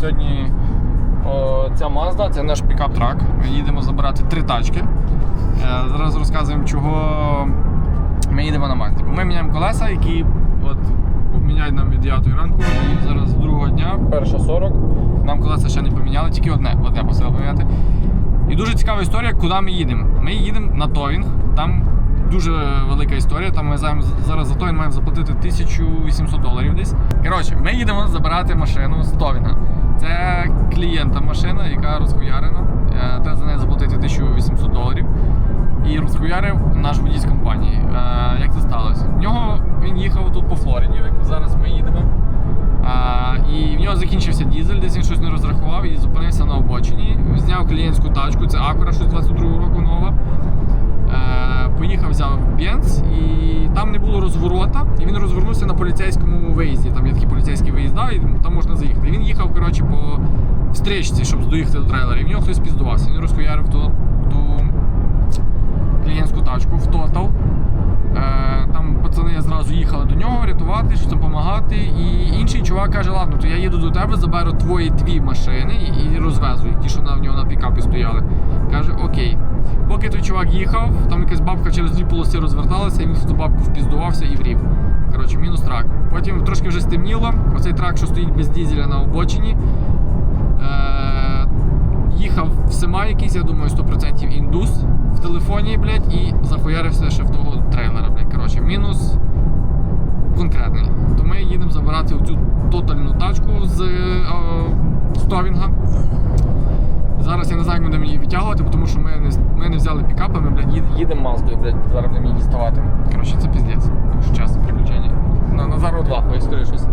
Сьогодні о, ця Mazda, це наш пікап-трак. Ми їдемо забирати три тачки. Е, Зараз розказуємо, чого ми їдемо на Mazda. Ми міняємо колеса, які от, міняють нам від 9 ранку і зараз другого дня, перша 40. Нам колеса ще не поміняли, тільки одне, одне посило поміняти. І дуже цікава історія, куди ми їдемо. Ми їдемо на Товінг. Там дуже велика історія. Там ми зараз за Товінг маємо заплатити 1800 доларів десь. Коротше, ми їдемо забирати машину з Товінга. Це клієнта машина, яка розхуярена. Е, Треба за неї заплатити 1800 доларів. І розхуярив наш водій з компанії. Е, Як це сталося? В нього він їхав тут по Флориді, зараз ми їдемо. І в нього закінчився дізель, десь він щось не розрахував і зупинився на обочині. Зняв клієнтську тачку, це Acura щось 22 року нова. Е, поїхав, взяв бенз, і там не було розворота, і він розвернувся на поліцейському виїзді. Там є такі поліцейські виїзда, і там можна заїхати. І він їхав коротше, по стрічці, щоб доїхати до трейлера. І в нього хтось піздувався. Він розхуярив ту, ту клієнтську тачку в тотал. Е, Там пацани зразу їхали до нього рятувати, щось допомагати. І інший чувак каже: ладно, то я їду до тебе, заберу твої дві машини і розвезу їх, ті, що на в нього на пікапі стояли. Каже, окей. Поки той чувак їхав, там якась бабка через дві полоси розверталася, і він в ту бабку впіздувався і врів. Коротше, мінус трак. Потім трошки вже стемніло. Оцей трак, що стоїть без дізеля на обочині. Е, їхав в Сема якийсь, я думаю, 100% індус в телефоні, блядь, і захуярився ще в того трейлера, блядь. Коротше, мінус конкретний. То ми їдемо забирати цю тотальну тачку з е, Стовінга. Зараз я не знаю, як ми будемо її відтягувати, тому що ми не, ми не взяли пікапи, ми, блядь, їд- їдемо Маздою, блядь, зараз будемо її діставати. Коротше, це піздець, якщо чесно, приключення. На Назару 2, ой, скажи щось.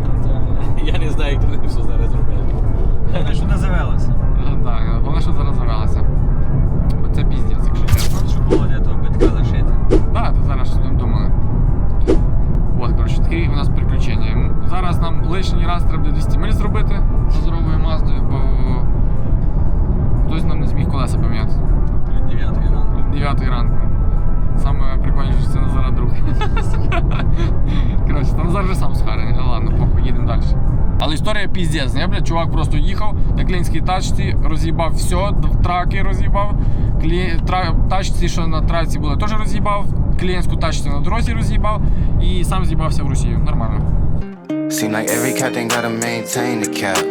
Я не знаю, як вони все зараз роблять. Головне, що не завелося. Ну, Так, головне, що зараз завелася. Бо це піздець, якщо чесно. Щоб було для того битка лишити. Так, то зараз що там думали. От, коротше, таке у нас приключення. Зараз нам лишній раз треба 200 миль зробити здоровою маздою, бо хтось нам не зміг колеса поміняти. Від 9 ранку. 9 ранку. Саме прикольніше, що це Назара друг. Коротше, там Назар вже сам схарений. Ну ладно, похуй, їдемо далі. Але історія піздець, не, блядь, чувак просто їхав на клінській тачці, роз'їбав все, траки роз'їбав. Клі... Тра... Тачці, що на траці були, теж роз'їбав. Клієнтську тачці на дорозі роз'їбав і сам з'їбався в Росію. Нормально. Seem like every captain gotta maintain the cap.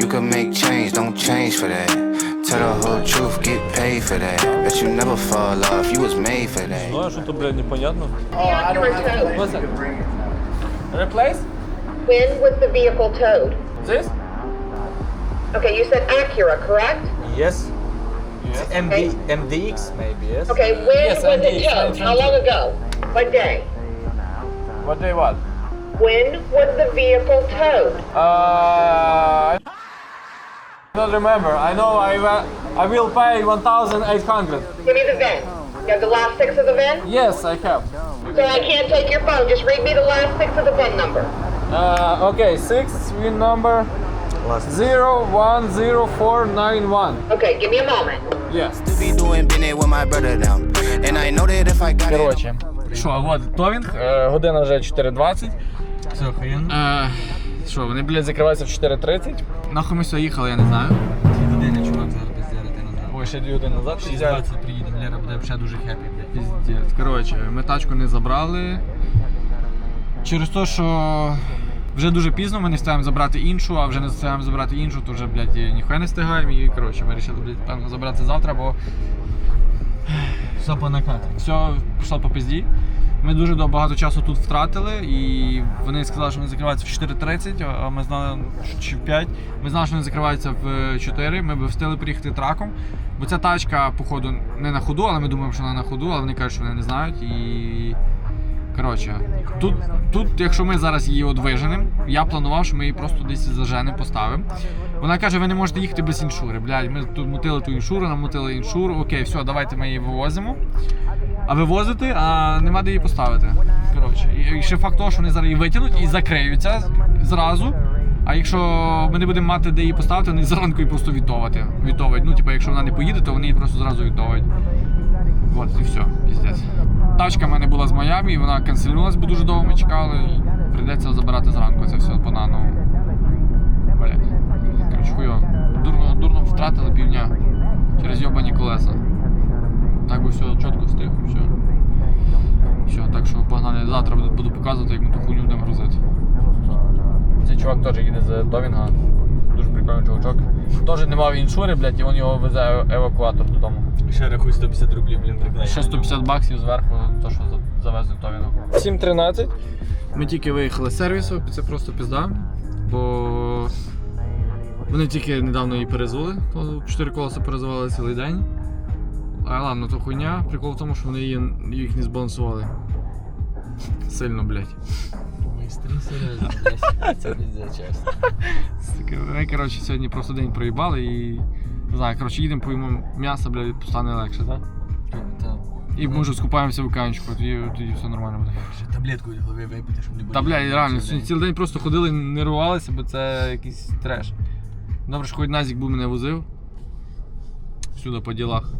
You can make change, don't change for that. Tell the whole truth, get paid for that. Bet you never fall off, you was made for that. Ну, а що то, блядь, непонятно? What's that? Replace? When was the vehicle towed? This? Okay, you said Acura, correct? Yes. Yes. MD, MDX maybe, yes? Okay, when Yes, was indeed. it towed? How long ago? What day? What day what? When was the vehicle towed? Uh, I don't remember. I know I, wa- I will pay 1,800. Give me the VIN. You have the last six of the VIN? Yes, I have. So I can't take your phone. Just read me the last six of the VIN number. Uh, okay, six win number zero one zero four nine one. Okay, give me a moment. Yes. To be doing business with my brother them. And I know that if I got it. Коротше, що, от Товінг, е, година вже 4.20. Все, охуєнно. Що, вони, блядь, закриваються в 4.30. Нахуй ми сюди їхали, я не знаю. Дві години чувак зараз без зярити назад. Ой, ще дві години назад. 6.20 приїдемо, Лера буде ще дуже хеппі, блядь. Піздець. Коротше, ми тачку не забрали. Через те, що вже дуже пізно, ми не встигаємо забрати іншу, а вже не встигаємо забрати іншу, то вже, блядь, ніхуя не встигаємо. І коротше, ми вирішили, блядь, певно, забрати завтра, бо Все по накату. все пішло по пізді. Ми дуже багато часу тут втратили, і вони сказали, що вони закриваються в 4.30, а ми знали чи в 5. Ми знали, що вони закриваються в 4. Ми б встигли приїхати траком. Бо ця тачка, походу, не на ходу, але ми думаємо, що вона на ходу, але вони кажуть, що вони не знають. І. Коротше, тут, тут, якщо ми зараз її от я планував, що ми її просто десь заженемо, поставимо. Вона каже, ви не можете їхати без іншури. Блядь, ми тут мутили ту іншуру, намотили іншуру. Окей, все, давайте ми її вивозимо. А вивозити, а нема де її поставити. Коротше, і, ще факт того, що вони зараз її витягнуть і закриються зразу. А якщо ми не будемо мати де її поставити, вони зранку її просто відтовати. Відтовують. Ну, типу, якщо вона не поїде, то вони її просто зразу відтовують. От, і все, піздець. Тачка в мене була з Майамі, і вона канцелювалась, бо дуже довго ми чекали. І прийдеться забирати зранку це все по наново. Блять. Коротше, хуйово. Дурно, дурно втратили півдня через йобані колеса. Так би все чітко встиг і все. Все, так що погнали. Завтра буду, показувати, як ми ту хуйню будемо грузити. Цей чувак теж їде з Довінга. Дуже прикольний чувачок. Теж не мав іншури, блядь, і він його везе евакуатор додому. Ще рахуй 150 рублів, блін, приклеїв. Ще 150 баксів зверху, то що завезли в Товіно. 7.13. Ми тільки виїхали з сервісу, це просто пізда. Бо вони тільки недавно її перезули, то 4 колеса перезували цілий день. А ладно, то хуйня. Прикол в тому, що вони її, їх не збалансували. Сильно, блядь. Майстри серйозно, блядь. Це пізде, чесно. Ми, коротше, сьогодні просто день проїбали і. Не знаю, коротше, їдемо поїмо м'ясо, блядь, стане легше, так? Та. І може скупаємося в океанчику, тоді, тоді все нормально буде. Таблетку від голови випити, щоб не було. Та блядь, реально, сьогодні цілий день просто ходили, нервувалися, бо це якийсь треш. Добре, що хоч Назік був мене возив. Сюди по ділах.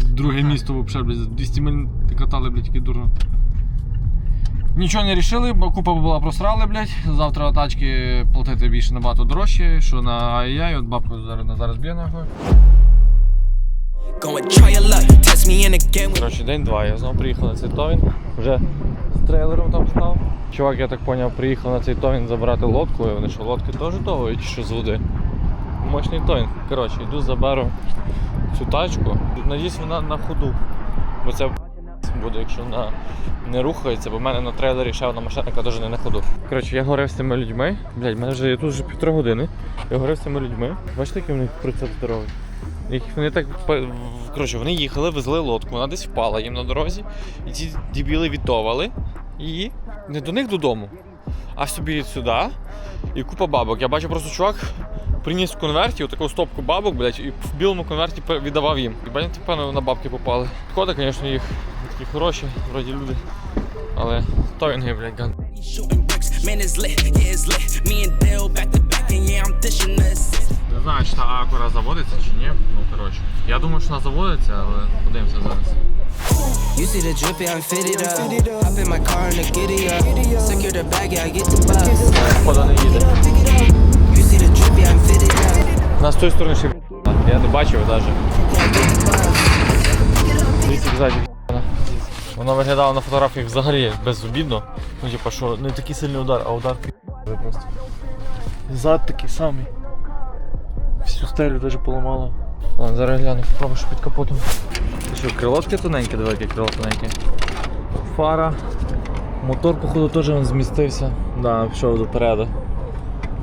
Друге місто взагалі, блядь, 200 миль катали, блядь, тільки дурно. Нічого не рішили, бо купа була просрали, блядь. Завтра тачки платити більше набагато дорожче, що на ай от бабку зараз, зараз б'є нахуй. Коротше, день два. Я знову приїхав на цей товін. Вже з трейлером там став. Чувак, я так зрозумів, приїхав на цей товін забирати лодку, і вони що, лодки теж чи що з води. Мощний товін. Коротше, йду заберу цю тачку. Надіюсь, вона на ходу. Бо це буде, якщо вона не рухається, бо в мене на трейлері ще одна машина, яка теж не на ходу. Коротше, я говорив з цими людьми. Блядь, в мене вже я тут вже півтори години. Я говорив з цими людьми. Бачите, який в них процес здоровий? Вони так коротше, вони їхали, везли лодку, вона десь впала їм на дорозі, і ці дебіли відтовали її не до них додому, а собі сюди. І купа бабок. Я бачу просто чувак приніс в конверті таку стопку бабок, блядь, і в білому конверті віддавав їм. І бачите, певно, на бабки попали. Шкода, звісно, їх такі хороші, вроді люди. Але блядь, ган. yeah, I'm dishing the assist. Не знаю, чи та Акура заводиться чи ні. Ну, коротше. Я думаю, що вона заводиться, але подивимося зараз. You see the drip, yeah, I'm fitted up. Hop in my car and the giddy up. Secure the bag, yeah, I get the bus. Не їде. На з тої сторони ще я не бачив навіть. Дивіться, як ззаді в'їбана. Воно на фотографіях взагалі безобідно. Ну, типа, що не такий сильний удар, а удар просто. Зад такий самий. Всю стелю навіть поламало. Ладно, зараз гляну, попробую, що під капотом. Це що, крило таке тоненьке, давай яке крило тоненьке. Фара. Мотор, походу, теж він змістився. Да, пішов допереду.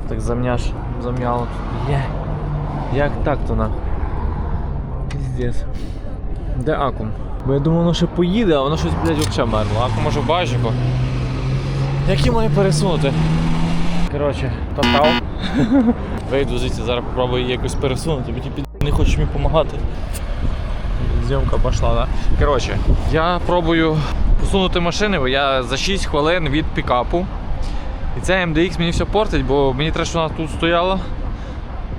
Так замняш, зам'яло. Є. Як так то нахуй? Піздець. Де акум? Бо я думав, воно ще поїде, а воно щось, блядь, взагалі мерло. Акум може в багажнику. Як її має пересунути? Коротше, татав. Вийду звідси, зараз попробую її якось пересунути, бо ті під не хочуть мені допомагати. Зйомка пішла, да? Коротше, я пробую посунути машини, бо я за 6 хвилин від пікапу. І це MDX мені все портить, бо мені треба, щоб вона тут стояла.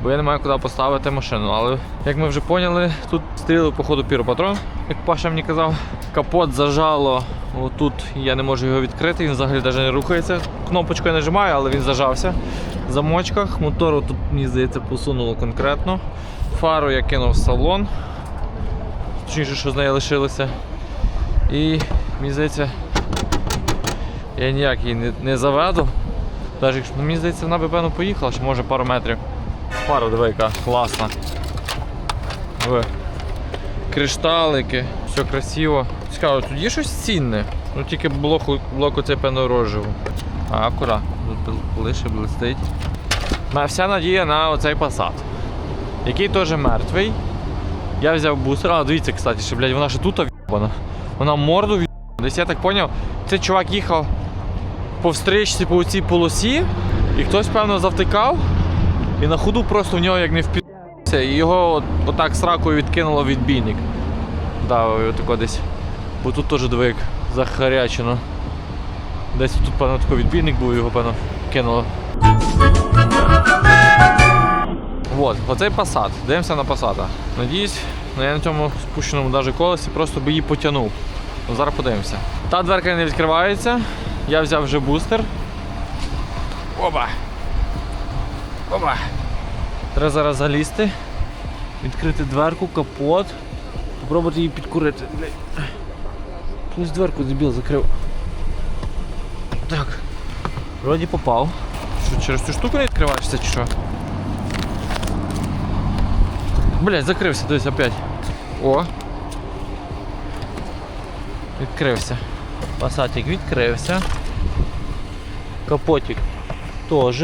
Бо я не маю куди поставити машину. Але як ми вже поняли, тут стріли походу піропатрон, як Паша мені казав. Капот зажало отут, я не можу його відкрити, він взагалі навіть не рухається. Кнопочку я нажимаю, але він зажався. Замочках. Мотору тут, мені здається, посунуло конкретно. Фару я кинув в салон. Точніше, що з неї лишилося. І мені здається, я ніяк її не заведу. Якщо ну, мені здається, вона би певно поїхала, ще може пару метрів. Фара, диви, класна. Диви. Кришталики, все красиво. Цікаво, тут є щось цінне. Ну тільки блок, блок оцей певно розживу. А, акура, тут лише блистить. Вся надія на оцей посад, який теж мертвий. Я взяв бустер, а дивіться, кстати, що, блядь, вона ще тут в'єбана. Вона морду в'єбана. Десь я так зрозумів, цей чувак їхав по встрічці по цій полосі, і хтось, певно, завтикав, і на ходу просто в нього як не впівся, і його от, отак сракою відкинуло відбійник. Да, отако десь. Бо тут теж двик захарячено. Десь тут, певно, такий відбійник був, його, певно, кинуло. Вот, оцей посад. Дивимося на посада. Надіюсь, ну я на цьому спущеному даже колесі просто би її потягнув. Ну, зараз подивимося. Та дверка не відкривається. Я взяв вже бустер. Оба. Оба. Треба зараз залізти, відкрити дверку, капот, попробувати її підкурити. Хтось дверку дебіл закрив. Так. Вроді попав. Що, через цю штуку не відкриваєшся чи що? Блять, закрився десь опять. О. Відкрився. Пасатик відкрився. Капотик теж.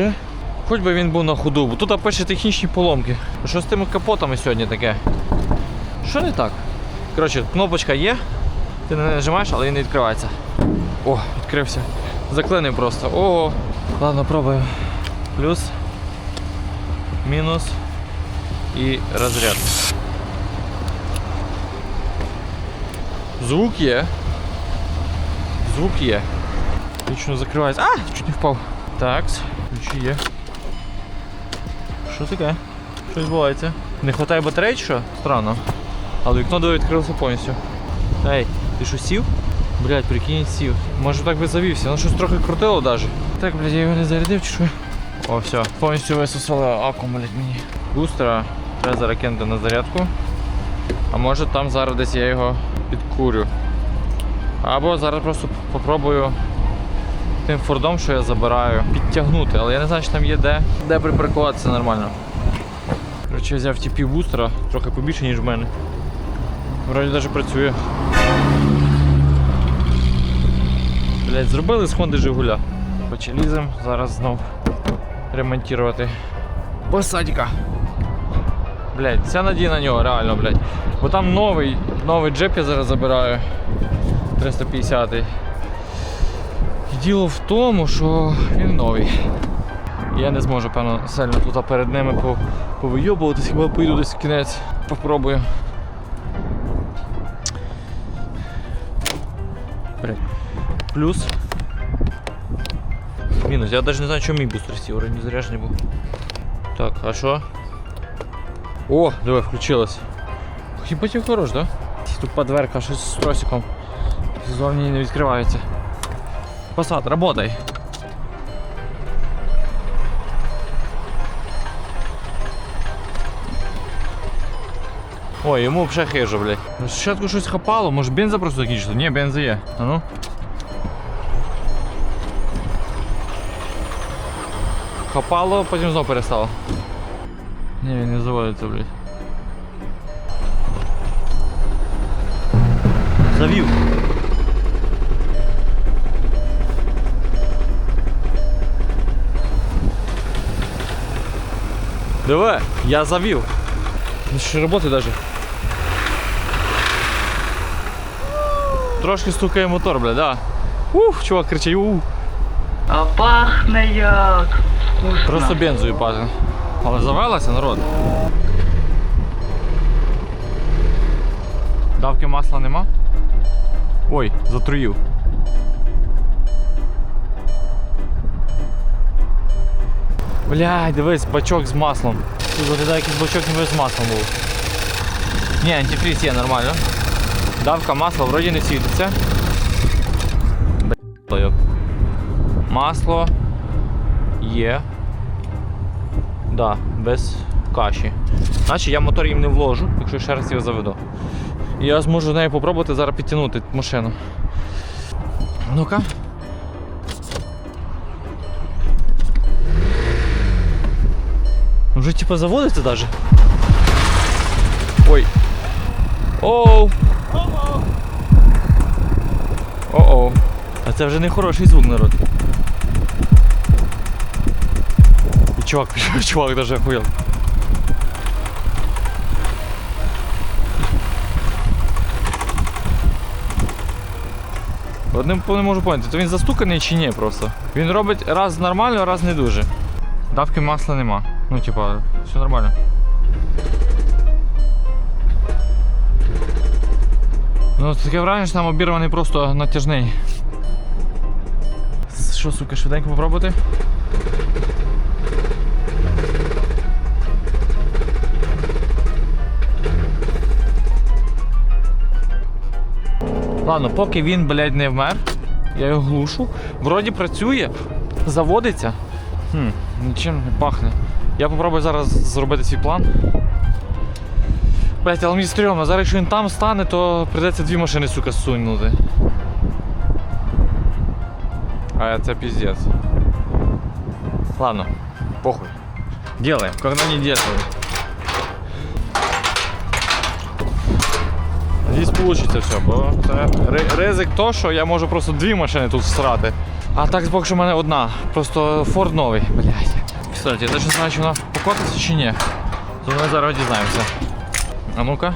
Хоч би він був на ходу, бо тут пише технічні поломки. Що з тими капотами сьогодні таке? Що не так? Коротше, кнопочка є, ти неї нажимаєш, але він не відкривається. О, відкрився. Заклинив просто. Ого. Ладно, пробуємо. Плюс, мінус і розряд. Звук є. Звук є. Вічно закривається. А! Чуть не впав. Так, ключі є. Що таке? Що відбувається? Не вистачає батареї чи що? Странно. Але вікно диви відкрилося повністю. Ей, ти що сів? Блять, прикинь, сів. Може так би завівся, ну щось трохи крутило навіть. Так, блядь, я його не зарядив чи що? О, все, повністю висосало акум, блядь, мені. Бустера треба зараз на зарядку. А може там зараз десь я його підкурю. Або зараз просто попробую тим фордом, що я забираю, підтягнути, але я не знаю, чи там є де, де припаркуватися нормально. Коротше, я взяв TP бустера, трохи побільше, ніж в мене. Вроді навіть працює. Блять, зробили з Хонди Жигуля. Хоче зараз знов ремонтувати. Посадька. Блять, вся надія на нього, реально, блять. Бо там новий, новий джип я зараз забираю. 350 -й. І Діло в тому, що він новий. Я не зможу, певно, сильно тут перед ними повийобуватись, хіба поїду десь в кінець, попробую. Блядь. Плюс. Мінус. Я навіть не знаю, чому мій бустер сів, не заряджений був. Так, а що? О, давай, включилось. Хіба ті хорош, да? Тупа дверка, щось з тросиком. Зовні не відкривається. Посад, работай. Ой, йому вже хижо, блядь. Ну, Спочатку щось хапало, може бенза просто закінчили? Ні, бенза є. А ну. Хапало, потім знову перестало. Ні, він не заводиться, блядь. Завів. Диви, я завів. Ну ще роботи навіть. Трошки стукає мотор, бля, да. Ух, чувак кричить, ух. А пахне як. Вкусно. Просто бензою пазин. Але завелася народ. Давки масла нема? Ой, затруїв. Блядь, дивись, бачок з маслом. Тут виглядає якийсь бачок ніби з маслом був. Ні, антифріз є нормально. Давка масла вроді не світиться. Блядь. Масло є. Да, без каші. Значить я мотор їм не вложу, якщо ще раз його заведу. Я зможу нею попробувати зараз підтягнути машину. Ну-ка. Вже типа заводиться даже. Ой. Оу. О-оу. А це вже не хороший звук, народ. І чувак, чувак даже охуєл. Одним не можу поняти, то він застуканий чи ні просто. Він робить раз нормально, раз не дуже. Давки масла нема. Ну, типа, все нормально. Ну, таке враження, що там обірваний просто натяжний. Що, сука, швиденько попробувати? Ладно, поки він, блядь, не вмер, я його глушу. Вроді працює, заводиться. Хм, нічим не пахне. Я попробую зараз зробити свій план. Блять, але мені стрьомно, зараз якщо він там стане, то прийдеться дві машини, сука, сунути. А це піздець. Ладно, похуй. Делаем, когда не делаем. Надіюсь, получиться все, бо це ризик то, що я можу просто дві машини тут всрати. А так поки що в мене одна. Просто Форд новий, блядь. Кстати, я навіть не знаю, чи вона чи ні. То ми зараз дізнаємося. А ну-ка.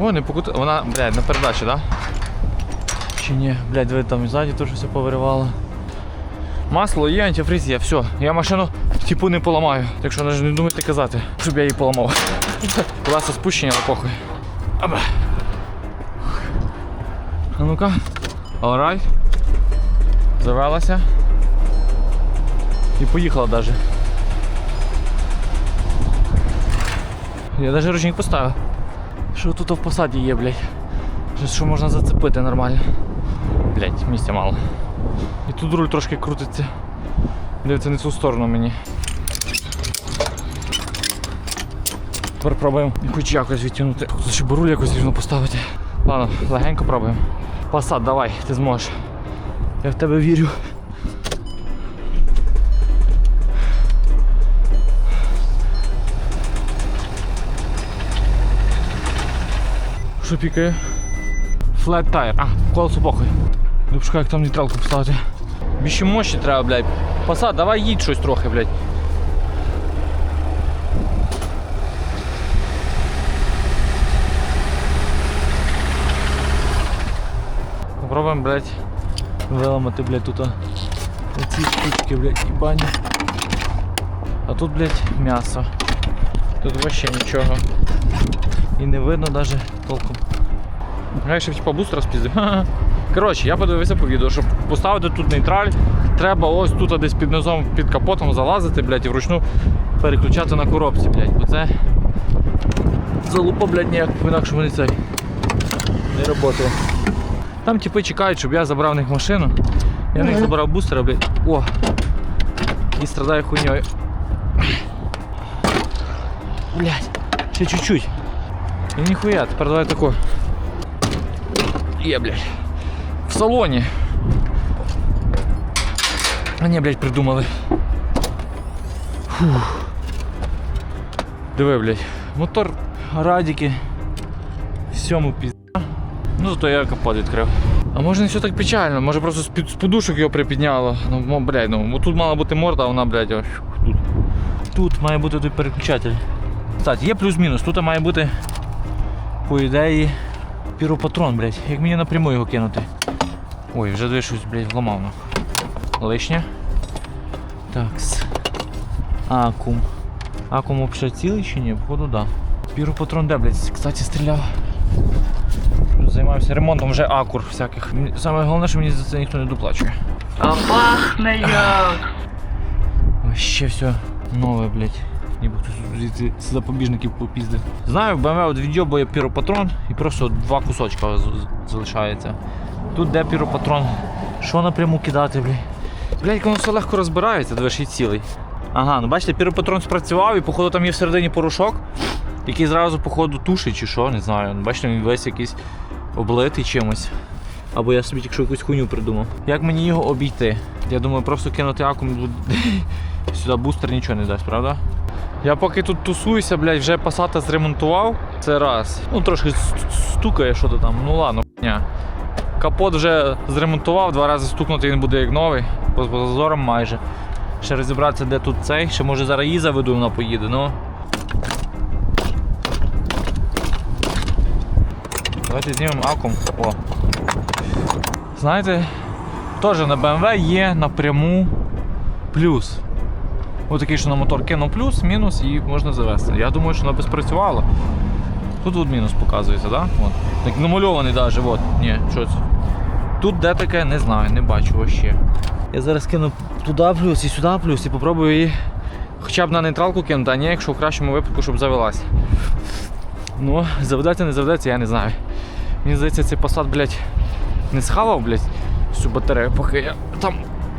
О, не покути. Вона, блядь, на передачі, да? Чи ні? Блядь, диви, там ззаді теж все повиривало. Масло є, антифриз є, все. Я машину типу не поламаю. Так що навіть не думайте казати, щоб я її поламав. Колеса спущені, але похуй. А ну-ка. Alright. Завелася. І поїхала навіть. Я навіть ручник поставив. Що тут в посаді є, блядь? Що можна зацепити нормально. Блядь, місця мало. І тут руль трошки крутиться. Дивиться не цю сторону мені. Тепер пробуємо хоч якось відтягнути. Тут щоб руль якось рівно поставити. Ладно, легенько пробуємо. Пасад, давай, ти зможеш. Я в тебе вірю. Що пікає? Flat tire. А, колесо похуй. Дупшка, як там нейтралку поставити. Більше мощі треба, блядь. Пасад, давай їдь щось трохи, блядь. Попробуємо, блядь, виламати, блядь, тут ці штучки, блядь, і. А тут, блядь, м'ясо. Тут вообще нічого. І не видно навіть толком. Я ще типа бустер спіздив. Коротше, я подивився по відео, щоб поставити тут нейтраль, треба ось тут десь під низом, під капотом залазити, блядь, і вручну переключати на коробці, блядь, бо це залупа, блядь, ніяк інакше не цей не працює. Там типи чекають, щоб я забрав в них машину. Я в них забрав бустера, блядь. О! І страдаю хуйньою. Блядь, ще чуть-чуть. І ніхуя, тепер давай тако. Є, блядь. В салоні. А ні, блядь, придумали. Фух. Диви, блядь. Мотор, радіки. Всьому пізда. Ну зато я капот відкрив. А може не все так печально, може просто з, під, з подушок його припідняло. Ну, блядь, ну тут мала бути морда, а вона, блядь, ось тут. Тут має бути той переключатель. Кстати, є плюс-мінус. Тут має бути, по ідеї, піропатрон, блядь. Як мені напряму його кинути? Ой, вже дві щось, блядь, вламав. ну. Лишнє. Такс. Акум. Акум взагалі цілий чи ні? Походу, да. Піропатрон де, блядь, кстати, стріляв. Займався ремонтом вже акур всяких. Саме головне, що мені за це ніхто не доплачує. А пахне як. Ще все нове, блядь. Ніби хтось з запобіжників попіздив. Знаю, в BMW от відйобує піропатрон і просто два кусочка залишається. Тут де піропатрон. Що напряму кидати, блядь? Блядь, воно все легко розбирається, дивиш, і цілий. Ага, ну бачите, піропатрон спрацював і походу там є всередині порошок, який зразу, походу, тушить чи що, не знаю. Ну, Бачите, він весь якийсь облитий чимось. Або я собі тільки що якусь хуйню придумав. Як мені його обійти? Я думаю, просто кинути акум сюди бустер нічого не дасть, правда? Я поки тут тусуюся, блядь, вже пасата зремонтував. Це раз. Ну трошки стукає, що то там. Ну ладно, хуйня. Капот вже зремонтував, два рази стукнути він буде як новий, по зазором майже. Ще розібратися, де тут цей. Ще може зараз її заведу, вона поїде, ну. Давайте знімемо акум. О. Знаєте, теж на BMW є напряму плюс. Ось такий, що на мотор кинув плюс, мінус і можна завести. Я думаю, що вона би спрацювала. Тут от мінус показується? Да? От. Так намальований навіть, от. Ні, що це? Тут де таке, не знаю, не бачу вообще. Я зараз кину туди плюс і сюди плюс і попробую її хоча б на нейтралку кинути, а ні, якщо в кращому випадку, щоб завелась. Ну, заведеться, не заведеться, я не знаю. Мені здається, цей посад, блядь, не схавав, блядь, всю батарею, поки я там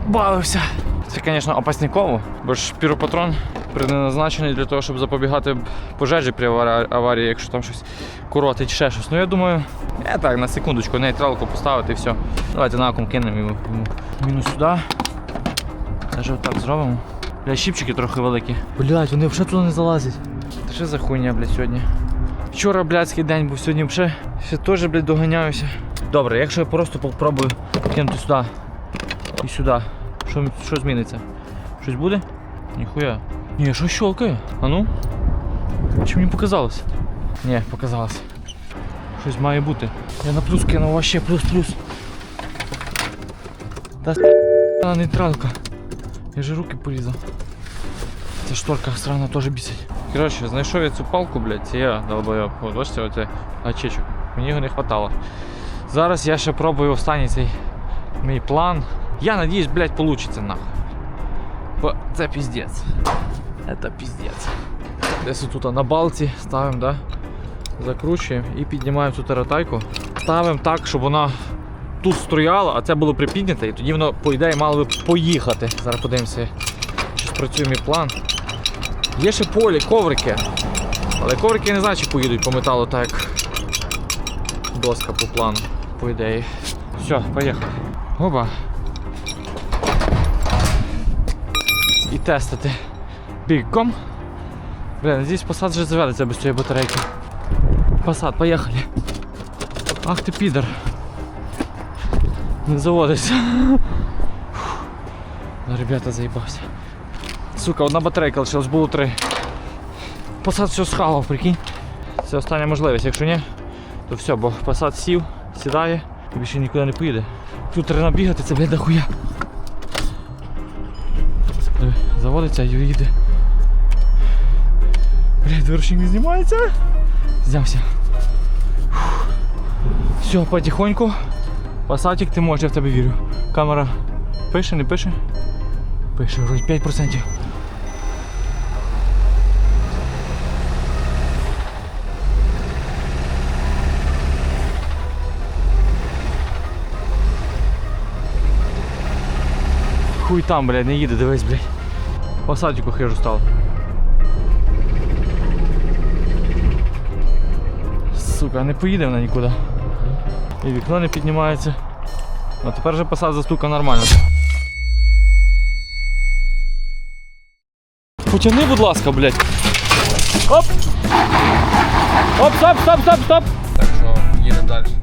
бавився. Це, звісно, опасниково, бо ж піропатрон предназначений для того, щоб запобігати пожежі при аварії, якщо там щось коротить, ще щось. Ну я думаю, я так, на секундочку, нейтралку поставити і все. Давайте на акум кинемо йому. Мінус сюди. Даже отак зробимо. Бля, щіпчики трохи великі. Блять, вони взагалі туди не залазять. Та що за хуйня, блядь, сьогодні? Вчора блядський день був, сьогодні ще, ще теж, блядь, доганяюся. Добре, якщо я просто попробую кинути сюди і сюди, що, що зміниться? Щось буде? Ніхуя. Ні, що щелкає? А ну? Чи мені показалось? Ні, показалось. Щось має бути. Я на плюс кинув, вообще плюс-плюс. Та нейтралка. Я же руки порізав. Ця шторка срана теж бісить. Коротше, знайшов я цю палку, блядь, це я долбойоб. От бачите, оце гачечок. Мені його не хватало. Зараз я ще пробую останній цей мій план. Я надіюсь, блядь, получиться нахуй. Бо це піздець. Це піздець. Десь тут на балці ставимо, да? Закручуємо і піднімаємо цю таратайку. Ставимо так, щоб вона тут стояла, а це було припідняте, і тоді воно, по ідеї, мало би поїхати. Зараз подивимося, чи спрацює мій план. Є ще полі, коврики. Але коврики я не знаю, чи поїдуть по металу так як доска по плану, по ідеї. Все, поїхали. Оба. І тестити. Бігком. Бля, надіюсь, посад вже заведеться без цієї батарейки. Посад, поїхали. Ах ти підер. Не заводиться. Ребята, заїбався. Сука, одна батарейка лишилась, було три. Посад все схавав, прикинь. Це остання можливість, якщо ні, то все, бо посад сів, сідає і більше нікуди не поїде. Тут треба бігати, це блядь, дохуя. Заводиться і їде. Блядь, дворожник не знімається. Знявся. Все, потихоньку. Пасатик ти можеш, я в тебе вірю. Камера пише, не пише? Пише, вроді 5%. Хуй там, блядь, не їде, дивись, блядь. По садику хижу стало. Сука, не поїде вона нікуди. І вікно не піднімається. А тепер вже посад застука нормально. Потяни, будь ласка, блядь. Оп! Оп, стоп, стоп, стоп, стоп! Так що їдемо далі.